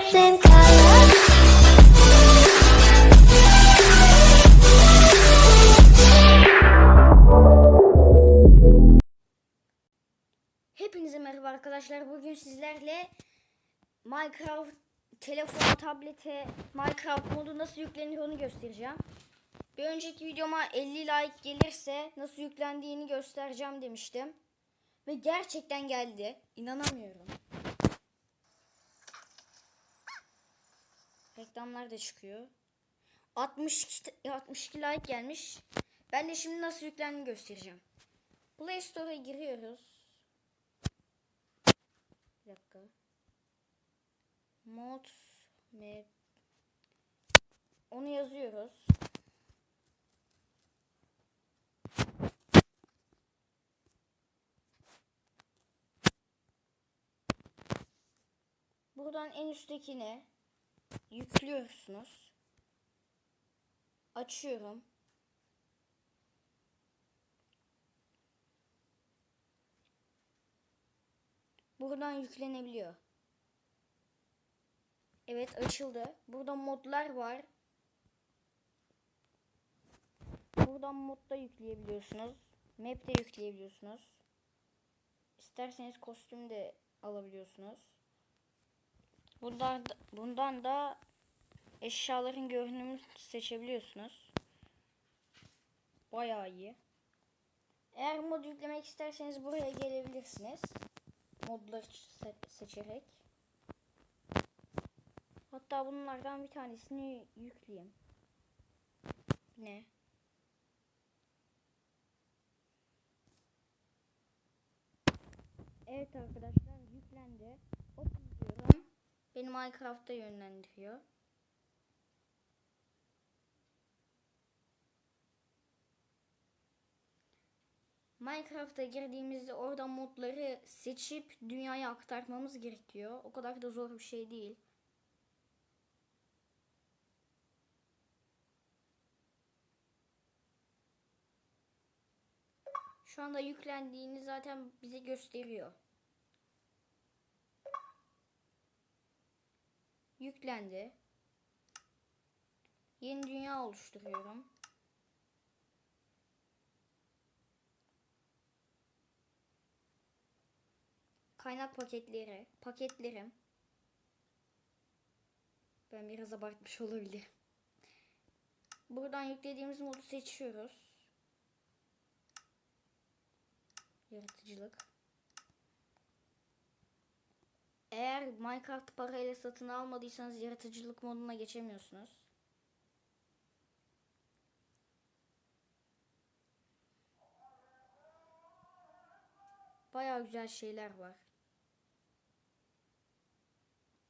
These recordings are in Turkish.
and colors. Hepinize merhaba arkadaşlar. Bugün sizlerle Minecraft telefona, tablete Minecraft modu nasıl yüklenir onu göstereceğim. Bir önceki videoma 50 like gelirse nasıl yüklendiğini göstereceğim demiştim. Ve gerçekten geldi. İnanamıyorum. Reklamlar da çıkıyor. 62, 62 like gelmiş. Ben de şimdi nasıl yüklendiğini göstereceğim. Play Store'a giriyoruz. Bir dakika. Mod map. Onu yazıyoruz. Buradan en üsttekine yüklüyorsunuz. Açıyorum. Buradan yüklenebiliyor. Evet açıldı. Burada modlar var. Buradan modda yükleyebiliyorsunuz. Map de yükleyebiliyorsunuz. İsterseniz kostüm de alabiliyorsunuz. Bundan da, bundan da eşyaların görünümünü seçebiliyorsunuz. Bayağı iyi. Eğer mod yüklemek isterseniz buraya gelebilirsiniz modları se- seçerek. Hatta bunlardan bir tanesini yükleyeyim. Ne? Evet arkadaşlar yüklendi. Beni Minecraft'a yönlendiriyor. Minecraft'a girdiğimizde orada modları seçip dünyaya aktarmamız gerekiyor. O kadar da zor bir şey değil. Şu anda yüklendiğini zaten bize gösteriyor. Yüklendi. Yeni dünya oluşturuyorum. Kaynak paketleri, paketlerim. Ben biraz abartmış olabilirim. Buradan yüklediğimiz modu seçiyoruz. Yaratıcılık. Eğer Minecraft parayla satın almadıysanız yaratıcılık moduna geçemiyorsunuz. Bayağı güzel şeyler var.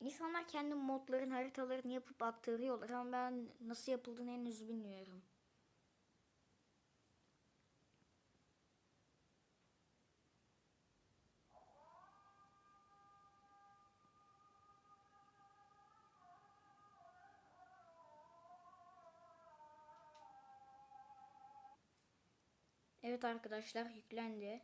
İnsanlar kendi modların haritalarını yapıp aktarıyorlar ama ben nasıl yapıldığını henüz bilmiyorum. Evet arkadaşlar yüklendi.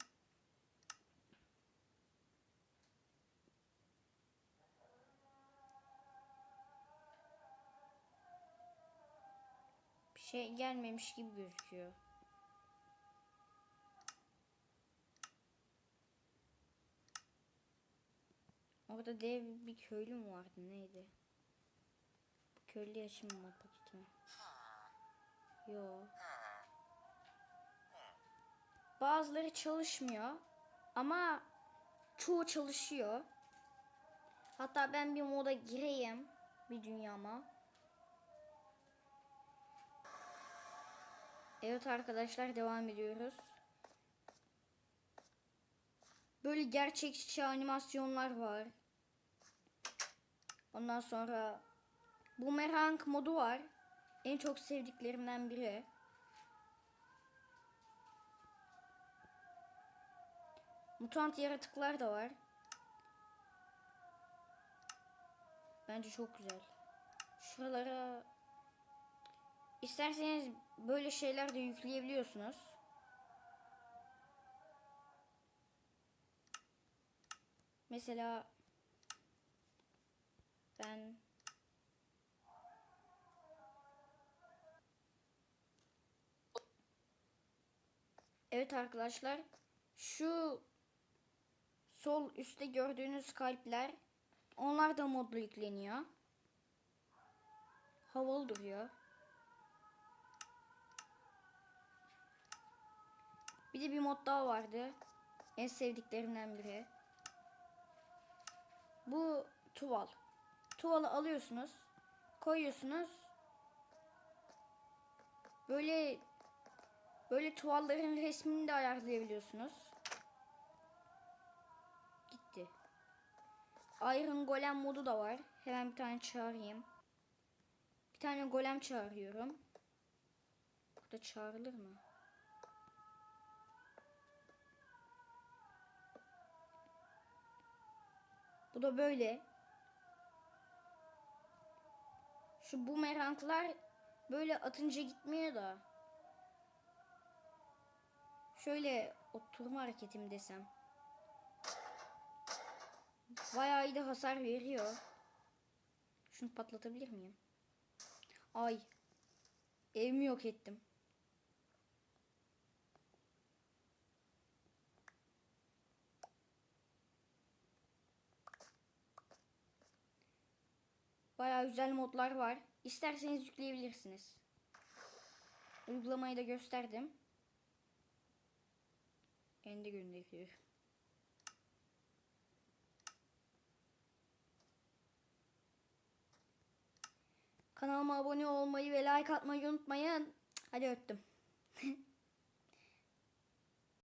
Bir şey gelmemiş gibi gözüküyor. Orada dev bir köylü mü vardı neydi? Bu köylü yaşım mı paketi mi? Yo. Bazıları çalışmıyor ama çoğu çalışıyor. Hatta ben bir moda gireyim bir dünyama. Evet arkadaşlar devam ediyoruz. Böyle gerçekçi animasyonlar var. Ondan sonra Boomerang modu var. En çok sevdiklerimden biri. Mutant yaratıklar da var. Bence çok güzel. Şuralara isterseniz böyle şeyler de yükleyebiliyorsunuz. Mesela ben. Evet arkadaşlar. Şu sol üstte gördüğünüz kalpler onlar da modlu yükleniyor. Havalı duruyor. Bir de bir mod daha vardı. En sevdiklerimden biri. Bu tuval. Tuvalı alıyorsunuz. Koyuyorsunuz. Böyle böyle tuvalların resmini de ayarlayabiliyorsunuz. Iron Golem modu da var. Hemen bir tane çağırayım. Bir tane golem çağırıyorum. Burada çağrılır mı? Bu da böyle. Şu bumeranglar böyle atınca gitmiyor da. Şöyle oturma hareketim desem. Bayağı iyi de hasar veriyor. Şunu patlatabilir miyim? Ay. Evimi yok ettim. Bayağı güzel modlar var. İsterseniz yükleyebilirsiniz. Uygulamayı da gösterdim. Kendi gönderiyor. Kanalıma abone olmayı ve like atmayı unutmayın. Hadi öptüm.